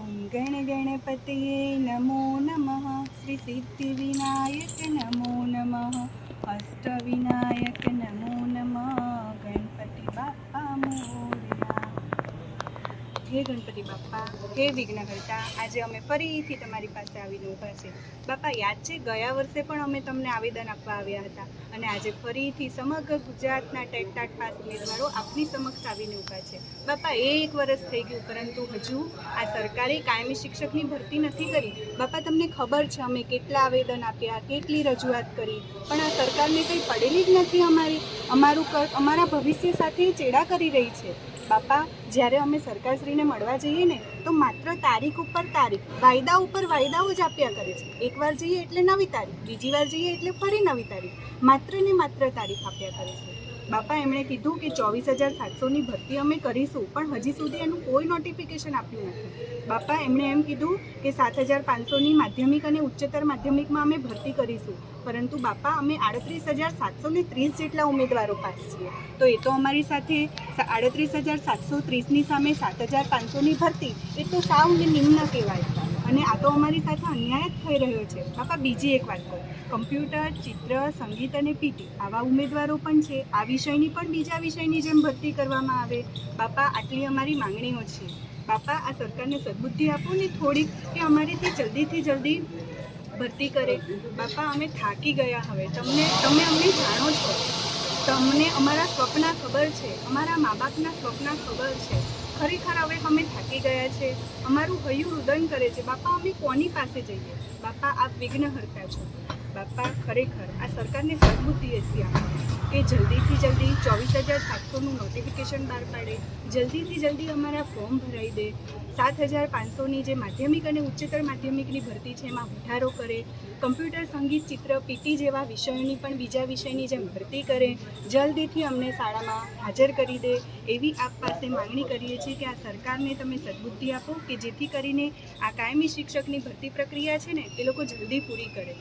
ॐ गणगणपतये नमो नमः। श्रीसिद्धिविनायक नमो नमः। अष्टविनायक नमो હે ગણપતિ બાપ્પા હે વિઘ્નકર્તા, આજે અમે ફરીથી તમારી પાસે આવીને ઊભા છે. બાપા, યાદ છે, ગયા વર્ષે પણ અમે તમને આવેદન આપવા આવ્યા હતા અને આજે ફરીથી સમગ્ર ગુજરાતના ટેટટાટ પાસ ઉમેદવારો આપની સમક્ષ આવીને ઊભા છે. બાપા, એ એક વર્ષ થઈ ગયું, પરંતુ હજુ આ સરકારે કાયમી શિક્ષકની ભરતી નથી કરી. બાપા, તમને ખબર છે, અમે કેટલા આવેદન આપ્યા, કેટલી રજૂઆત કરી, પણ આ સરકારને કંઈ પડેલી જ નથી અમારી. અમારું અમારા ભવિષ્ય સાથે ચેડા કરી રહી છે. બાપા, જ્યારે અમે સરકારશ્રીને મળવા જઈએ ને, તો માત્ર તારીખ ઉપર તારીખ, વાયદા ઉપર વાયદાઓ જ આપ્યા કરે છે. એકવાર જઈએ એટલે નવી તારીખ, બીજી વાર જઈએ એટલે ફરી નવી તારીખ. માત્ર ને માત્ર તારીખ આપ્યા કરે છે. બાપા, એમણે કીધું કે ચોવીસ હજાર સાતસોની ભરતી અમે કરીશું, પણ હજી સુધી એનું કોઈ નોટિફિકેશન આપ્યું નથી. બાપા, એમણે એમ કીધું કે સાત હજાર પાંચસોની માધ્યમિક અને ઉચ્ચતર માધ્યમિકમાં અમે ભરતી કરીશું. પરંતુ બાપા, અમે આડત્રીસ હજાર સાતસોને ત્રીસ જેટલા ઉમેદવારો પાસ છીએ. તો એ તો અમારી સાથે આડત્રીસ હજાર સાતસો ત્રીસની સામે સાત હજાર પાંચસોની ભરતી, એ તો સાવ નિમ્ન કહેવાય. અને આ તો અમારી સાથે અન્યાય જ થઈ રહ્યો છે. બાપા, બીજી એક વાત કહું કમ્પ્યુટર, ચિત્ર, સંગીત અને પીટી આવા ઉમેદવારો પણ છે. આ વિષયની પણ બીજા વિષયની જેમ ભરતી કરવામાં આવે. બાપા, આટલી અમારી માંગણીઓ છે. બાપા, આ સરકારને સદબુદ્ધિ આપો ને થોડીક કે અમારીથી જલ્દીથી જલ્દી ભરતી કરે. બાપા, અમે થાકી ગયા હવે. તમને, તમે અમને જાણો છો. તમને અમારા સ્વપ્ન ખબર છે. અમારા મા બાપના સ્વપ્ન ખબર છે. ખરેખર હવે અમે થાકી ગયા છે. અમારું હૈયું રુદન કરે છે. બાપા, અમે કોની પાસે જઈએ? બાપા, આપ વિઘ્નહર્તા છો. બાપા ખરેખર આ સરકારને સદબુદ્ધિ આપો કે જલ્દીથી જલ્દી ચોવીસ હજાર સાતસોનું નોટિફિકેશન બહાર પાડે, જલ્દીથી જલ્દી અમારા ફોર્મ ભરાઈ દે. સાત હજાર પાંચસોની જે માધ્યમિક અને ઉચ્ચતર માધ્યમિકની ભરતી છે, એમાં વધારો કરે. કમ્પ્યુટર, સંગીત, ચિત્ર પીટી જેવા વિષયોની પણ બીજા વિષયની જેમ ભરતી કરે. જલ્દીથી અમને શાળામાં હાજર કરી દે. એવી આપ પાસે માંગણી કરીએ છીએ કે આ સરકારને તમે સદબુદ્ધિ આપો કે જેથી કરીને આ કાયમી શિક્ષકની ભરતી પ્રક્રિયા છે ને એ લોકો જલ્દી પૂરી કરે.